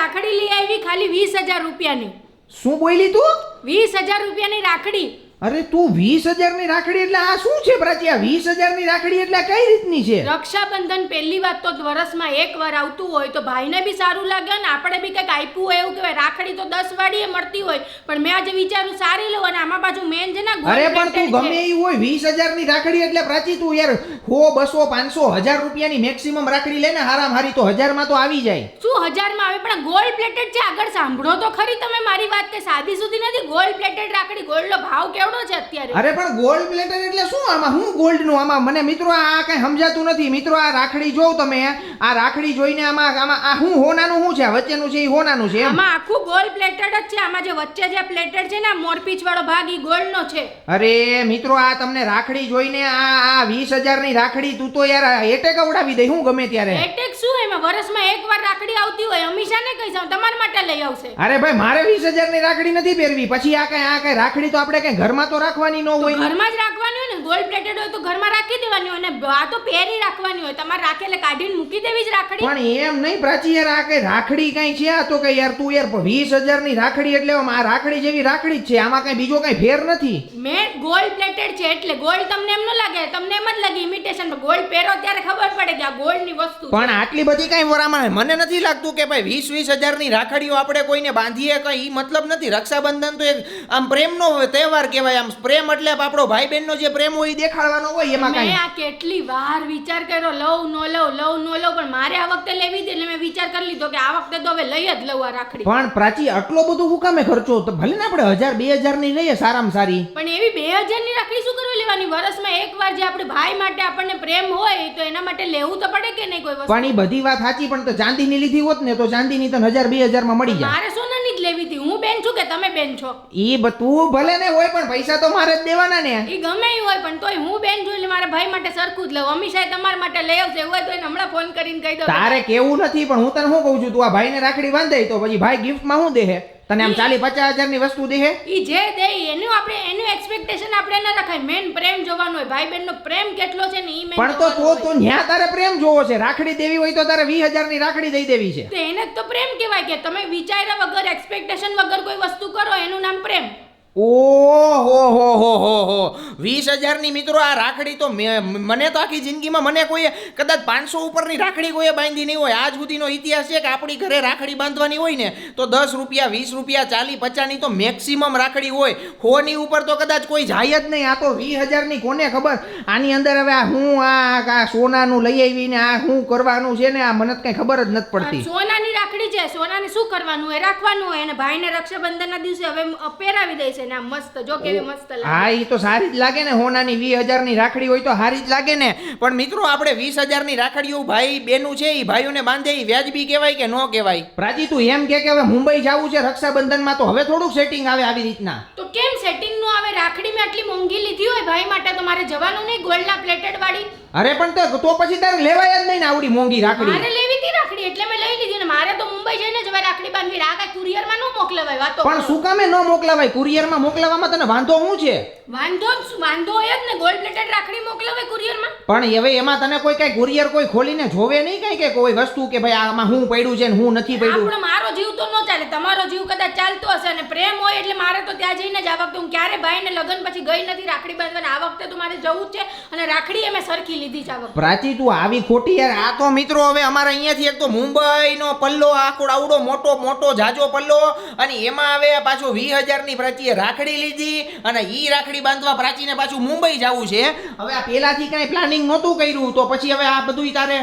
રાખડી લઈ આવી ખાલી વીસ હજાર રૂપિયાની. શું બોલી તું? વીસ હજાર રૂપિયાની રાખડી. અરે તું વીસ હજારની રાખડી એટલે આ શું છે પ્રાચી? આ વીસ હજારની રાખડી એટલે કઈ રીતની છે? રક્ષાબંધન પહેલી વાત તો વર્ષમાં એક વાર આવતું હોય તો ભાઈને બી સારું લાગે ને આપણે બી કંઈક આપ્યું હોય એવું કહેવાય. રાખડી તો દસ વાડીએ મળતી હોય પણ મેં આજે વિચાર્યું સારી લઉં અને આમાં પાછું મેન છે ને અરે પણ તું ગમે. એવું હોય વીસ હજારની રાખડી એટલે પ્રાચી તું યાર સો બસો પાંચસો હજાર રૂપિયાની મેક્સિમમ રાખડી લે ને હારામ હારી તો હજારમાં તો આવી જાય. શું હજારમાં આવે? પણ ગોલ્ડ પ્લેટેડ છે આગળ સાંભળો તો ખરી તમે મારી વાત કે સાદી સુધી નથી. ગોલ્ડ પ્લેટેડ રાખડી ગોલ્ડનો ભાવ કેવડો છે અત્યારે. અરે પણ ગોલ્ડ પ્લેટર એટલે શું? આમાં હું ગોલ્ડનું આમાં મને મિત્રો આ કઈ સમજાતું નથી. મિત્રો આ રાખડી જોવ તમે. આ રાખડી જોઈને આમાં આમાં આ હું હોનાનું શું છે? આ વચ્ચેનું છે એ હોનાનું છે આમાં આખું ગોલ્ડ પ્લેટેડ જ છે. આમાં જે વચ્ચે જે પ્લેટેડ છે ને મોરપીચ વાળો ભાગ ઈ ગોલ્ડ નો છે. અરે મિત્રો આ તમને રાખડી જોઈને આ આ વીસ હજારની રાખડી તું તો યાર એટેક ઉડાવી દે. હું ગમે ત્યારે? એટેક શું એમાં વર્ષમાં એક વાર રાખડી આવતી હોય અમીષાને કહી જાઉં? તમારા માટે લઈ આવશે. અરે ભાઈ મારે વીસ હજારની રાખડી નથી પહેરવી. પછી આ કઈ આ કઈ રાખડી તો આપણે કઈ ઘરમાં તો રાખવાની ન હોય. ઘરમાં જ રાખવાની ગોલ્ડ પ્લેટેડ હોય તો ઘરમાં રાખી દેવાની હોય અને આ તો પહેરી રાખવાની હોય. તમારે રાખે એટલે કાઢીને મૂકી દેવી જ રાખડી. પણ એમ નહીં પ્રાચી યાર આ કઈ રાખડી કઈ છે? આ તો કઈ યાર તું યાર વીસ હજારની રાખડી એટલે આમ આ રાખડી જેવી રાખડી જ છે. આમાં કઈ બીજો કઈ ફેર નથી. મેં ગોલ્ડ પ્લેટેડ છે એટલે ગોલ્ડ તમને એમ ન લાગે? તમને એમ જ લાગે ઇમિટેશન ગોલ્ડ પહેરો ત્યારે ખબર પડે કે આ ગોલ્ડની વસ્તુ પણ આટલી બધી કઈ વરામાં મને નથી લાગતું કે ભાઈ વીસ વીસ હજારની રાખડીઓ આપણે કોઈને બાંધીએ કઈ. મતલબ નથી. રક્ષાબંધન તો એક આમ પ્રેમનો તહેવાર કહેવાય. આમ પ્રેમ એટલે આપણો ભાઈ બહેનનો જે પ્રેમ હોય એ દેખાડવાનો હોય એમાં મેં કઈ. આ કેટલી વાર વિચાર કર્યો લઉં નો લઉં લઉં નો લઉં પણ મારે આ વખતે લેવી હતી એટલે મેં વિચાર કરી લીધો કે આ વખતે તો હવે લઈ જ લઉં આ રાખડી. પણ પ્રાચી આટલો બધો હું કામે ખર્ચો? તો ભલે ને આપણે હજાર બે હજારની લઈએ સારામાં સારી. પણ એવી બે હજારની રાખડી શું કરવા લેવાની? વર્ષમાં એક વાર જે આપણે ભાઈ માટે આપણને પ્રેમ હોય તો એના માટે લેવું તો પડે કે નહીં કોઈ વસ્તુ? પણ એ બધી વાત સાચી પણ તો ચાંદીની લીધી હોત ને તો ચાંદીની તને હજાર બે હજારમાં મળી જાય. મારે સોનાની જ લેવી હતી. હું બેન છું કે તમે બેન છો? ઈ તું ભલે ને હોય પણ પૈસા તો મારે જ દેવાના ને. એ ગમે ઈ હોય પણ તોય હું બેન છું એટલે મારા ભાઈ માટે સરખું જ લઉં. અમીષાએ તમારા માટે લઈ આવશે એવું હોય તો એને હમણાં ફોન કરીને કહી દો તારે કેવું નથી પણ હું તને શું કહું છું? તું આ ભાઈને રાખડી બાંધાઈ તો પછી ભાઈ ગિફ્ટમાં શું દેહે? તને આમ ચાલી પચાસ હજારની વસ્તુ દે ઈ જે દે એનું આપણે એનું એક્સપેક્ટેશન આપણે ના રખાય. મેન પ્રેમ જોવાનો હોય. ભાઈ બહેનનો પ્રેમ કેટલો છે ને ઈ મેન પણ તો તો તો ન્યા તારે પ્રેમ જોવો છે. રાખડી દેવી હોય તો તારે વીસ હજારની રાખડી દઈ દેવી છે. તો એને તો પ્રેમ કહેવાય કે તમે વિચાર્યા વગર એક્સપેક્ટેશન વગર કોઈ વસ્તુ કરો એનું નામ પ્રેમ. ઓહો હો હો હો હો. વીસ હજારની મિત્રો આ રાખડી તો મે- મને તો આખી જિંદગીમાં મને કોઈએ કદાચ પાંચસો ઉપરની રાખડી કોઈએ બાંધી નહીં હોય. આજ સુધીનો ઇતિહાસ છે કે આપણી ઘરે રાખડી બાંધવાની હોય ને તો દસ રૂપિયા વીસ રૂપિયા ચાલી પચાસની તો મેક્સિમમ રાખડી હોય. હોની ઉપર તો કદાચ કોઈ જાય જ નહીં. આ તો વીસ હજારની કોને ખબર? આની અંદર હવે આ હું આ સોનાનું લઈ આવીને આ શું કરવાનું છે ને આ મને કંઈ ખબર જ નથી પડતી. સોનાની રાખડી છે. સોનાને શું કરવાનું? હોય રાખવાનું હોય. અને ભાઈને રક્ષાબંધનના દિવસે હવે પહેરાવી દે છે. ને આમ મસ્ત જો કેવી મસ્ત લાગે. હા એ તો સારી જ લાગે ને હોનાની વીસ હજારની રાખડી હોય તો સારી જ લાગે ને. પણ મિત્રો આપણે વીસ હજારની રાખડીઓ ભાઈ બેનું છે એ ભાઈઓને બાંધે એ વ્યાજબી કહેવાય કે ન કહેવાય? પ્રાજી તું એમ કે હવે મુંબઈ જવું છે રક્ષાબંધનમાં તો હવે થોડુંક સેટિંગ આવે આવી રીતના. તો કેમ સેટિંગનું આવે? રાખડી મેં આટલી મોંઘી લીધી હોય ભાઈ માટે તો મારે જવાનું નહીં ગોલ્ડના પ્લેટેડ વાળી. અરે પણ તો તો પછી તારે લેવાય જ નહીં ને આવડી મોંઘી રાખડી. મારે લેવી હતી રાખડી એટલે મેં લઈ લીધી ને મારે તો મુંબઈ જઈને જવાય રાખડી બાંધવી. આ કુરિયરમાં ન મોકલવાય વાતો પણ શું કામે ન મોકલાવાય? કુરિયરમાં મોકલાવામાં તને વાંધો શું છે? વાંધો વાંધો હોય જ ને. ગોલ્ડ પ્લેટેડ રાખડી મોકલવાય કુરિયરમાં. પણ હવે એમાં તને કોઈ કઈ કુરિયર કોઈ ખોલીને જોવે નહીં કઈ કે કોઈ વસ્તુ કે ભાઈ આમાં હું પડ્યું છે ને હું નથી પડ્યું? આપણો મારો જીવ તો ન ચાલે. તમારો જીવ કદાચ ચાલતો હશે અને પ્રેમ હોય એટલે મારે તો ત્યાં જઈને જ આ વખતે હું ક્યારે ભાઈને લગ્ન પછી ગઈ નથી રાખડી બાંધવાને. આ વખતે તો મારે જવું છે અને રાખડી એ મેં સરખી લીધી છે આ વખતે. પ્રાચી તું આવી ખોટી યાર. આ તો મિત્રો હવે અમારે અહીંયાથી એક તો મુંબઈનો પલ્લો આખો આવડો મોટો મોટો જાજો પલ્લો. અને એમાં હવે પાછું વીસ હજારની પ્રાચીએ રાખડી લીધી અને એ રાખડી બાંધવા પ્રાચીને પાછું મુંબઈ જવું છે. હવે આ પહેલાથી કાંઈ પ્લાનિંગ નહોતું કર્યું, તો પછી હવે આ બધું તારે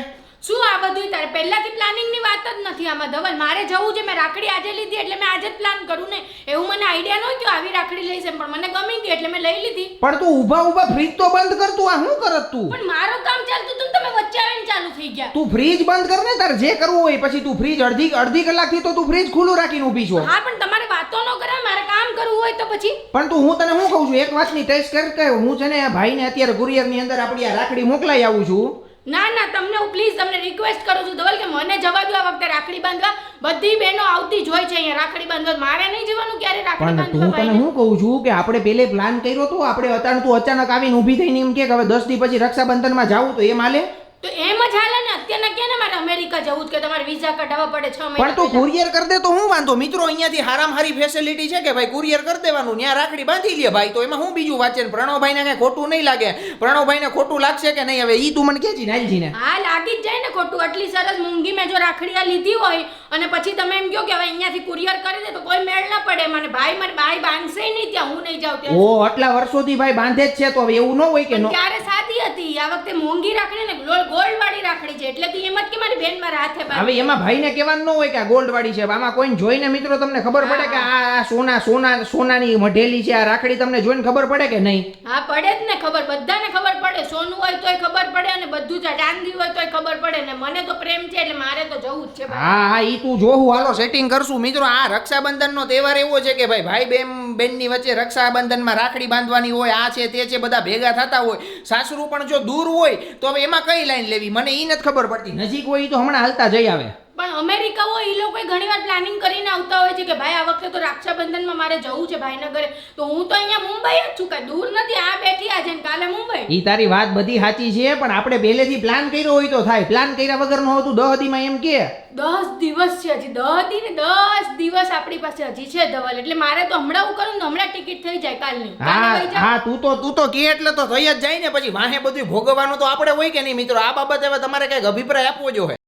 શું આ બધું તારે? પહેલાથી પ્લાનિંગની વાત જ નથી આમાં ધવલ. મારે જવું છે મેં રાખડી આજે લીધી એટલે મેં આજે જ પ્લાન કરું ને. એવું મને આઈડિયા નહોતો કે આવી રાખડી લઈશ એમ પણ મને ગમી ગઈ એટલે મેં લઈ લીધી. પણ તું ઊભા ઊભા ફ્રીજ તો બંધ કર તું આ શું કરત તું? પણ મારું કામ ચાલતું તું તમે વચ્ચે આવીને ચાલુ થઈ ગયા. તું ફ્રીજ બંધ કર ને તારે જે કરવું હોય પછી તું ફ્રીજ અડધી અડધી કલાકથી તો તું ફ્રીજ ખુલ્લું રાખીને ઊભી છો. હા પણ તમારે વાતો ન કરે મારે કામ કરવું હોય તો પછી. પણ તું હું તને શું કહું છું? એક વાતની ટેસ્ટ કર કે હું છે ને ભાઈને અત્યારે કુરિયરની અંદર આપણી આ રાખડી મોકલાઈ આવું છું. ના ના તમને હું પ્લીઝ તમને રિક્વેસ્ટ કરું છું. ધવલ કે મને જવા દો આ વખતે રાખડી બાંધવા. બધી બહેનો આવતી જ હોય છે અહીંયા રાખડી બાંધવા. મારે નહીં જવાનું ક્યારે રાખડી પણ હું બાંધવા તને હું કહું છું કે આપણે પેલે પ્લાન કર્યો તો આપણે અચાનક તું અચાનક આવીને ઊભી થઈને એમ કે હવે દસ દી પછી રક્ષાબંધનમાં જાવું તો એ તો એમ જ હાલે ને? અત્યારના કે ને મારે અમેરિકા જવું કે તમારે વિઝા કઢાવવા પડે છ મહિના પણ તું કુરિયર કરી દે તો હું વાંધો? મિત્રો અહીંયાથી હારામ હારી ફેસિલિટી છે કે ભાઈ કુરિયર કરી દેવાનું? ત્યાં રાખડી બાંધી લે ભાઈ. તો એમાં હું બીજું વાંચે ને? પ્રણવભાઈને કઈ ખોટું નહીં લાગે. પ્રણવભાઈને ખોટું લાગશે કે નહીં? હવે ઈ તું મને કેજી નાલજી ને હા લાગી જ જાય ને ખોટું. આટલી સરસ મૂંગી મેં જો રાખડીયા લીધી હોય અને પછી તમે એમ કહો કે હવે અહીંયાથી કુરિયર કરી દે તો કોઈ મેળ ના પડે. મને ભાઈ મને ભાઈ બાંધશે નહીં ત્યાં. હું નહીં જાઉં ત્યાં ઓ આટલા વર્ષોથી ભાઈ બાંધે જ છે તો હવે એવું ન હોય કે નો ક્યારે સાદી હતી? આ વખતે મોંઘી રાખડી ને ગોલ્ડ વાળી રાખડી છે. એટલે તું એમ જ કે મારી બેન મારા હાથે બાંધી. હવે એમાં ભાઈને કહેવાનું ન હોય કે આ ગોલ્ડ વાળી છે. આમાં કોઈને જોઈને મિત્રો તમને ખબર પડે કે આ આ સોના સોના સોનાની મઢેલી છે આ રાખડી તમને જોઈને ખબર પડે કે નહીં? હા પડે જ ને ખબર. બધાને ખબર પડે. સોનું હોય તોય ખબર પડે જ ચાંદી હોય ખબર પડે ને મને તો પ્રેમ છે એટલે મારે તો જવું જ છે ભાઈ. તું જોવું હાલો સેટિંગ કરશું. મિત્રો, આ રક્ષાબંધનનો તહેવાર એવો છે કે ભાઈ ભાઈ બેન, બેનની વચ્ચે રક્ષાબંધનમાં રાખડી બાંધવાની હોય, આ છે, તે છે, બધા ભેગા થતા હોય. સાસરું પણ જો દૂર હોય, તો હવે એમાં કઈ લાઈન લેવી? મને ઈ નથી ખબર પડતી. નજીક હોય ઈ તો હમણાં હાલતા જઈ આવે. પણ અમેરિકા હોય એ લોકો ઘણી વાર પ્લાનિંગ કરીને આવતા હોય છે કે ભાઈ આ વખતે તો રક્ષાબંધનમાં મારે જવું છે ભાઈનગરે. તો હું તો અહીંયા મુંબઈ જ છું કાંઈ દૂર નથી આ બેઠી આજે ને કાલે મુંબઈ. ઈ તારી વાત બધી સાચી છે પણ આપણે પહેલેથી પ્લાન કર્યો હોય તો થાય. પ્લાન કર્યા વગર નો હતું દહ દીમાં એમ કે. દસ દિવસ છે હજી દસ દી ને દસ દિવસ આપણી પાસે હજી છે ધવલ. એટલે મારે તો હમણાં હું કરું ને હમણાં ટિકિટ થઈ જાય કાલની. કાલે હા હા તું તો તું તો કે એટલે તો થઈ જ જાય ને પછી વાહે બધું ભોગવવાનું તો આપણે હોય કે નહીં મિત્રો? આ બાબતે હવે તમારે કંઈક અભિપ્રાય આપવો જોઈએ